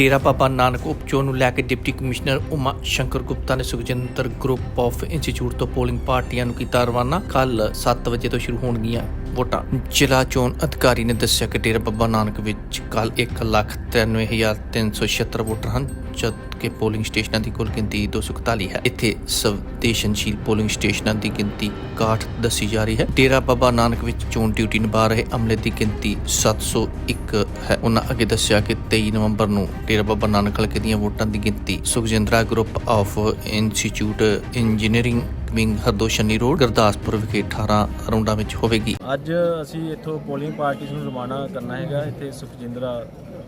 ਡੇਰਾ ਬਾਬਾ ਨਾਨਕ ਉਪਚੋਣ ਨੂੰ ਲੈ ਕੇ ਡਿਪਟੀ ਕਮਿਸ਼ਨਰ ਉਮਾ ਸ਼ੰਕਰ ਗੁਪਤਾ ਨੇ ਸੁਖਜਿੰਦਰ ਗਰੁੱਪ ਆਫ ਇੰਸਟੀਚਿਊਟ ਤੋਂ ਪੋਲਿੰਗ ਪਾਰਟੀਆਂ ਨੂੰ ਕੀਤਾ ਰਵਾਨਾ। ਕੱਲ 7 ਵਜੇ ਤੋਂ ਸ਼ੁਰੂ ਹੋਣਗੀਆਂ ਵੋਟਾਂ। ਜ਼ਿਲ੍ਹਾ ਚੋਣ ਅਧਿਕਾਰੀ ਨੇ ਦੱਸਿਆ ਕਿ ਡੇਰਾ ਬਾਬਾ ਨਾਨਕ ਵਿੱਚ ਕੱਲ 193376 ਵੋਟਰ ਹਨ, ਜਦ ਕਿ ਪੋਲਿੰਗ ਸਟੇਸ਼ਨਾਂ ਦੀ ਕੁੱਲ ਗਿਣਤੀ 241 ਹੈ। ਇੱਥੇ ਸਵਦੇਸ਼ਨਸ਼ੀਲ ਪੋਲਿੰਗ ਸਟੇਸ਼ਨਾਂ ਦੀ ਗਿਣਤੀ 61 ਦੱਸੀ ਜਾ ਰਹੀ ਹੈ। ਡੇਰਾ ਬਾਬਾ ਨਾਨਕ ਵਿੱਚ ਚੋਣ ਡਿਊਟੀ ਨਿਭਾ ਰਹੇ ਅਮਲੇ ਦੀ ਗਿਣਤੀ 701 ਹੈ। ਉਹਨਾਂ ਅੱਗੇ ਦੱਸਿਆ ਕਿ 23 ਨਵੰਬਰ ਨੂੰ ਡੇਰਾ ਬਾਬਾ ਨਾਨਕ ਹਲਕੇ ਦੀਆਂ ਵੋਟਾਂ ਦੀ ਗਿਣਤੀ Sukhjindra group of institute engineering wing Hardoshni road, Gurdaspur ਵਿਖੇ 18 ਰਾਉਂਡਾਂ ਵਿੱਚ ਹੋਵੇਗੀ। ਅੱਜ ਅਸੀਂ ਇੱਥੋਂ ਪੋਲਿੰਗ ਪਾਰਟੀਜ਼ ਨੂੰ ਰਵਾਨਾ ਕਰਨਾ ਹੈਗਾ। ਇੱਥੇ ਸੁਖਜਿੰਦਰਾ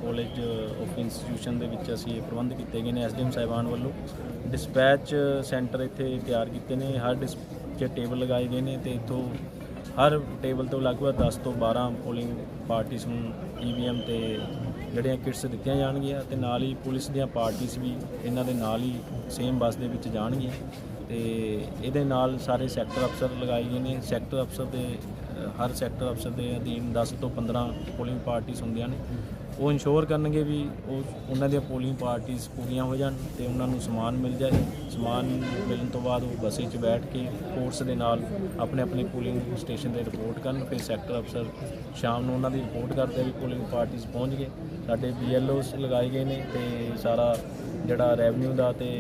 ਕਾਲਜ ਆਫ ਇੰਸਟੀਟਿਊਸ਼ਨ ਦੇ ਵਿੱਚ ਅਸੀਂ ਇਹ ਪ੍ਰਬੰਧ ਕੀਤੇ ਗਏ ਨੇ ਐਸਡੀਐਮ ਸਾਹਿਬਾਨ ਵੱਲੋਂ। ਡਿਸਪੈਚ ਸੈਂਟਰ ਇੱਥੇ ਤਿਆਰ ਕੀਤੇ ਨੇ। ਹਰ ਡਿਸ 'ਚ ਟੇਬਲ ਲਗਾਏ ਗਏ ਨੇ ਤੇ ਇੱਥੋਂ ਹਰ ਟੇਬਲ ਤੋਂ ਲਗਭਗ 10 ਤੋਂ 12 ਪੋਲਿੰਗ ਪਾਰਟੀਜ਼ ਨੂੰ ਈਵੀਐਮ ਤੇ ਜਿਹੜੀਆਂ ਕਿਟਸ ਦਿੱਤੀਆਂ ਜਾਣਗੀਆਂ ਤੇ ਨਾਲ ਹੀ ਪੁਲਿਸ ਦੀਆਂ ਪਾਰਟੀਆਂ ਵੀ ਇਹਨਾਂ ਦੇ ਨਾਲ ਹੀ ਸੇਮ ਬੱਸ ਦੇ ਵਿੱਚ ਜਾਣਗੀਆਂ ਤੇ ਇਹਦੇ ਨਾਲ ਸਾਰੇ ਸੈਕਟਰ ਅਫਸਰ ਲਗਾਏ ਗਏ ਨੇ। ਸੈਕਟਰ ਅਫਸਰ ਦੇ, ਹਰ ਸੈਕਟਰ ਅਫਸਰ ਦੇ ਅਧੀਨ 10 ਤੋਂ 15 ਪੋਲਿੰਗ ਪਾਰਟੀਆਂ ਹੁੰਦੀਆਂ ਨੇ। ਉਹ ਇਨਸ਼ੋਰ ਕਰਨਗੇ ਵੀ ਉਹ ਉਹਨਾਂ ਦੀਆਂ ਪੋਲਿੰਗ ਪਾਰਟੀਆਂ ਪੂਰੀਆਂ ਹੋ ਜਾਣ ਤੇ ਉਹਨਾਂ ਨੂੰ ਸਮਾਨ ਮਿਲ ਜਾਏ। ਸਮਾਨ ਮਿਲਣ ਤੋਂ ਬਾਅਦ ਉਹ ਬੱਸੇ 'ਚ ਬੈਠ ਕੇ ਫੋਰਸ ਦੇ ਨਾਲ ਆਪਣੇ ਆਪਣੇ ਪੋਲਿੰਗ ਸਟੇਸ਼ਨ ਤੇ ਰਿਪੋਰਟ ਕਰਨ। ਫਿਰ ਸੈਕਟਰ ਅਫਸਰ ਸ਼ਾਮ ਨੂੰ ਉਹਨਾਂ ਦੀ ਰਿਪੋਰਟ ਕਰਦੇ ਵੀ ਪੋਲਿੰਗ ਪਾਰਟੀਆਂ ਪਹੁੰਚ ਗਏ। ਸਾਡੇ ਬੀਐਲਓਸ ਲਗਾਏ ਗਏ ਨੇ ਤੇ ਸਾਰਾ ਜਿਹੜਾ ਰੈਵਨਿਊ ਦਾ ਤੇ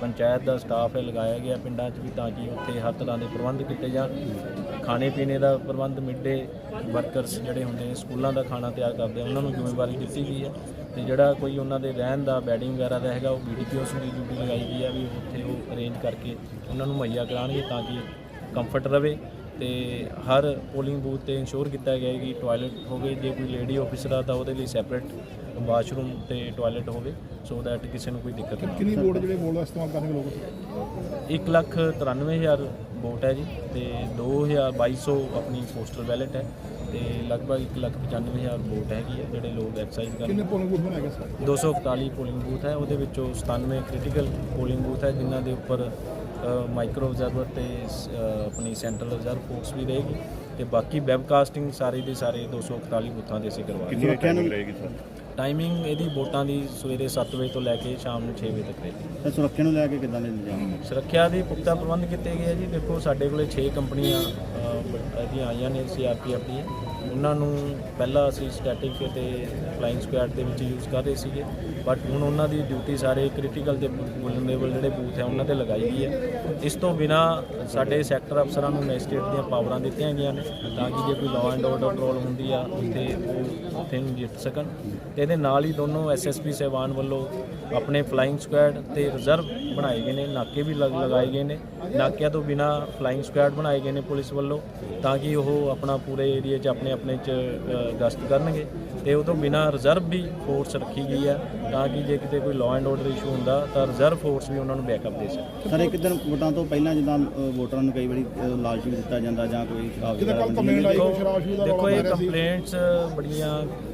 ਪੰਚਾਇਤ ਦਾ ਸਟਾਫ ਹੈ ਲਗਾਇਆ ਗਿਆ ਪਿੰਡਾਂ 'ਚ ਵੀ ਤਾਂ ਕਿ ਉੱਥੇ ਹਰ ਤਰ੍ਹਾਂ ਦੇ ਪ੍ਰਬੰਧ ਕੀਤੇ ਜਾਣ। ਖਾਣੇ ਪੀਣੇ ਦਾ ਪ੍ਰਬੰਧ, ਮਿੱਡੇ ਵਰਕਰਸ ਜਿਹੜੇ ਹੁੰਦੇ ਨੇ, ਸਕੂਲਾਂ ਦਾ ਖਾਣਾ ਤਿਆਰ ਕਰਦੇ ਉਹਨਾਂ ਨੂੰ ਜ਼ਿੰਮੇਵਾਰੀ ਦਿੱਤੀ ਗਈ ਹੈ। ਤੇ ਜਿਹੜਾ ਕੋਈ ਉਹਨਾਂ ਦੇ ਰਹਿਣ ਦਾ ਬੈਡਿੰਗ ਵਗੈਰਾ ਦਾ ਹੈਗਾ, ਉਹ ਬੀਡੀਪੀਓਸ ਦੀ ਡਿਊਟੀ ਲਗਾਈ ਗਈ ਹੈ ਵੀ ਉੱਥੇ ਉਹ ਅਰੇਂਜ ਕਰਕੇ ਉਹਨਾਂ ਨੂੰ ਮੁਹੱਈਆ ਕਰਾਉਣਗੇ ਤਾਂ ਕਿ ਕੰਫਰਟ ਰਵੇ। ਤੇ ਹਰ ਪੋਲਿੰਗ ਬੂਥ ਤੇ ਇੰਸ਼ੋਰ ਕੀਤਾ ਗਿਆ ਹੈ ਕਿ ਟਾਇਲਟ ਹੋਵੇ ਜੇ ਕੋਈ ਲੇਡੀ ਆਫਿਸਰ ਆ ਤਾਂ ਉਹਦੇ ਲਈ ਸੈਪਰੇਟ ਵਾਸ਼ਰੂਮ ਤੇ ਟਾਇਲਟ ਹੋਵੇ ਸੋ ਦੈਟ ਕਿਸੇ ਨੂੰ ਕੋਈ ਦਿੱਕਤ ਨਾ ਕਿੰਨੀ ਵੋਟ ਜਿਹੜੇ ਵੋਟ ਦਾ ਇਸਤੇਮਾਲ ਕਰਨਗੇ ਲੋਕ ਇੱਕ ਲੱਖ 93000 ਵੋਟ ਹੈ ਜੀ ਤੇ 2200 ਆਪਣੀ ਪੋਸਟਲ ਬੈਲਟ ਹੈ ਤੇ ਲਗਭਗ ਇੱਕ ਲੱਖ 95000 ਵੋਟ ਹੈਗੀ ਹੈ ਜਿਹੜੇ ਲੋਕ ਐਕਸਰਸਾਈਜ਼ ਕਿੰਨੇ ਕਰਨ ਪੋਲਿੰਗ ਬੂਥ ਬਣਾਏ ਗਏ ਸਰ 241 ਪੋਲਿੰਗ ਬੂਥ ਹੈ ਉਹਦੇ ਵਿੱਚੋਂ 97 ਕ੍ਰਿਟੀਕਲ ਪੋਲਿੰਗ ਬੂਥ ਹੈ ਜਿਨ੍ਹਾਂ ਦੇ ਉੱਪਰ ਮਾਈਕਰੋ ਆਬਜ਼ਰਵਰ ਤੇ ਆਪਣੀ ਸੈਂਟਰਲ ਆਬਜ਼ਰਵਰ ਫੋਰਸ ਵੀ ਰਹੇਗੀ ਤੇ ਬਾਕੀ ਵੈਬਕਾਸਟਿੰਗ ਸਾਰੇ ਦੇ ਸਾਰੇ 241 ਬੂਥਾਂ ਦੇ ਅਸੀਂ ਕਰਵਾ ਰਹੇ ਸੁਰੱਖਿਆ ਨੂੰ ਰਹੇਗੀ ਸਰ? ਟਾਈਮਿੰਗ ਇਹਦੀ ਵੋਟਾਂ ਦੀ ਸਵੇਰੇ 7 ਵਜੇ ਤੋਂ ਲੈ ਕੇ ਸ਼ਾਮ ਨੂੰ 6 ਵਜੇ ਤੱਕ ਰਹੇਗੀ। ਤੇ ਸੁਰੱਖਿਆ ਨੂੰ ਲੈ ਕੇ ਕਿੱਦਾਂ ਦੇ ਇੰਤਜ਼ਾਮ ਸੁਰੱਖਿਆ ਦੇ ਪੁਖਤਾ ਪ੍ਰਬੰਧ ਕੀਤੇ ਗਏ ਆ ਜੀ। ਦੇਖੋ ਸਾਡੇ ਕੋਲੇ 6 ਕੰਪਨੀਆਂ ਇਹਦੀਆਂ ਆਈਆਂ ਨੇ ਸੀਆਰਪੀਐਫ ਦੀਆਂ। ਉਹਨਾਂ ਨੂੰ ਪਹਿਲਾਂ ਅਸੀਂ ਸਟੈਟਿਕ ਤੇ ਫਲਾਈਂਗ ਸਕੁਐਡ ਦੇ ਵਿੱਚ ਯੂਜ਼ ਕਰ ਰਹੇ ਸੀਗੇ ਬਟ ਹੁਣ ਉਹਨਾਂ ਦੀ ਡਿਊਟੀ ਸਾਰੇ ਕ੍ਰਿਟੀਕਲ ਤੇ ਵੁਲਨਰੇਬਲ ਜਿਹੜੇ ਬੂਥ ਹੈ ਉਹਨਾਂ ਤੇ ਲਗਾਈ ਗਈ ਹੈ। ਇਸ ਤੋਂ ਬਿਨਾ ਸਾਡੇ ਸੈਕਟਰ ਅਫਸਰਾਂ ਨੂੰ ਮੈਜਿਸਟ੍ਰੇਟ ਦੀਆਂ ਪਾਵਰਾਂ ਦਿੱਤੀਆਂ ਗਈਆਂ ਨੇ, ਤਾਂ ਕਿ ਜੇ ਕੋਈ ਲਾਅ ਐਂਡ ਆਰਡਰ ਪ੍ਰੋਬਲਮ ਹੁੰਦੀ ਆ, ਉੱਥੇ ਉਹ ਉੱਥੇ ਨੂੰ ਜਿੱਤ ਸਕਣ। ਤੇ ਇਹਦੇ ਨਾਲ ਹੀ ਦੋਨੋਂ ਐਸਐਸਪੀ ਸਹਿਬਾਨ ਵੱਲੋਂ ਆਪਣੇ ਫਲਾਈਂਗ ਸਕੁਐਡ ਤੇ ਰਿਜ਼ਰਵ ਬਣਾਏ ਗਏ ਨੇ, ਨਾਕੇ ਵੀ ਲਗਾਏ ਗਏ ਨੇ। ਨਾਕਿਆਂ ਤੋਂ ਬਿਨਾ ਫਲਾਈਂਗ ਸਕੁਐਡ ਬਣਾਏ ਗਏ ਨੇ ਪੁਲਿਸ ਵੱਲੋਂ, ਤਾਂ ਕਿ ਉਹ ਆਪਣਾ ਪੂਰੇ ਏਰੀਆ 'ਚ ਆਪਣੇ ਆਪਣੇ 'ਚ ਅ, ਗਸ਼ਤ ਕਰਨਗੇ। ਤੇ ਉਹ ਤੋਂ ਬਿਨਾ ਰਿਜ਼ਰਵ ਵੀ ਫੋਰਸ ਰੱਖੀ ਗਈ ਹੈ ਤਾਂ ਕਿ ਜੇ ਕਿਤੇ ਕੋਈ ਲਾਅ ਐਂਡ ਆਰਡਰ ਇਸ਼ੂ ਹੁੰਦਾ ਤਾਂ ਰਿਜ਼ਰਵ ਫੋਰਸ ਵੀ ਉਹਨਾਂ ਨੂੰ ਬੈਕਅਪ ਦੇ ਸਕੇ ਸਰ ਇੱਕ ਦਿਨ ਵੋਟਾਂ ਤੋਂ ਪਹਿਲਾਂ ਜਿੱਦਾਂ ਵੋਟਰਾਂ ਨੂੰ ਕਈ ਵਾਰੀ ਲਾਲਚ ਵੀ ਦਿੱਤਾ ਜਾਂਦਾ ਜਾਂ ਕੋਈ ਸ਼ਰਾਬ ਦੇਖੋ ਕੋਈ ਸ਼ਰਾਬ ਸ਼ੂਬ ਦਾ ਦੇਖੋ ਰੌਲਾ ਇਹ ਸੀ। ਕੰਪਲੇਂਟਸ ਬੜੀਆਂ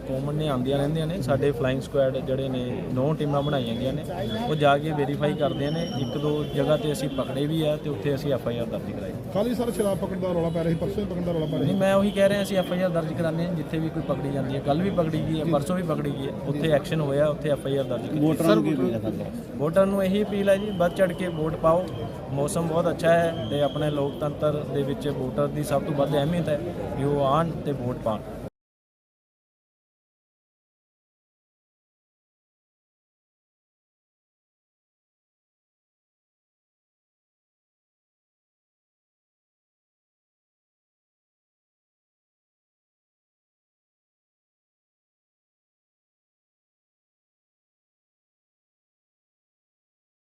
ਕਾਮਨ ਨੇ ਆਉਂਦੀਆਂ ਰਹਿੰਦੀਆਂ ਨੇ। ਸਾਡੇ ਫਲਾਈਂਗ ਸਕੁਐਡ ਜਿਹੜੇ ਨੇ ਨੌ ਟੀਮਾਂ ਬਣਾਈਆਂ ਗਈਆਂ ਨੇ। ਉਹ ਜਾ ਕੇ ਵੈਰੀਫਾਈ ਕਰਦੇ ਨੇ। ਇੱਕ ਦੋ ਜਗ੍ਹਾ ਤੇ ਅਸੀਂ ਪਕੜੇ ਵੀ ਆ ਤੇ ਉੱਥੇ ਅਸੀਂ ਐਫ ਆਈ ਆਰ ਦਰਜ ਕਰਾਈ। ਹੀ ਸਰ ਸ਼ਰਾਬ ਪਕੜਨ ਦਾ ਰੌਲਾ ਪੈ ਰਿਹਾ ਸੀ ਪਰਸੋਂ ਹੀ ਪਕੜਨ ਦਾ ਰੌਲਾ ਪੈ ਰਿਹਾ ਨਹੀਂ ਸੀ ਮੈਂ ਉਹੀ ਕਹਿ ਰਿਹਾ ਅਸੀਂ ਐਫ ਆਈ ਆਰ ਦਰਜ ਕਰਾਉਂਦੇ ਹਾਂ ਜਿੱਥੇ ਵੀ ਕੋਈ ਪਕੜੀ ਜਾਂਦੀ ਹੈ। ਕੱਲ ਵੀ ਪਕੜੀ ਗਈ ਹੈ ਪਰਸੋਂ ਵੀ ਪਕੜੀ ਗਈ ਹੈ। ਉੱਥੇ ਐਕਸ਼ਨ ਹੋਇਆ ਉੱਥੇ ਐਫ ਆਈ ਆਰ ਦਰਜ ਕੀਤੀ। ਵੋਟਰਾਂ ਨੂੰ ਕੀ ਅਪੀਲ ਹੈ ਵੋਟਰ ਨੂੰ ਇਹੀ ਅਪੀਲ ਹੈ ਜੀ ਵੱਧ ਚੜ ਕੇ ਵੋਟ ਪਾਓ। ਮੌਸਮ ਬਹੁਤ ਅੱਛਾ ਹੈ ਤੇ ਆਪਣੇ ਲੋਕਤੰਤਰ ਦੇ ਵਿੱਚ ਵੋਟਰ ਦੀ ਸਭ ਤੋਂ ਵੱਧ ਅਹਿਮੀਅਤ ਹੈ ਕਿ ਉਹ ਆਉਣ ਤੇ ਵੋਟ ਪਾਉਣ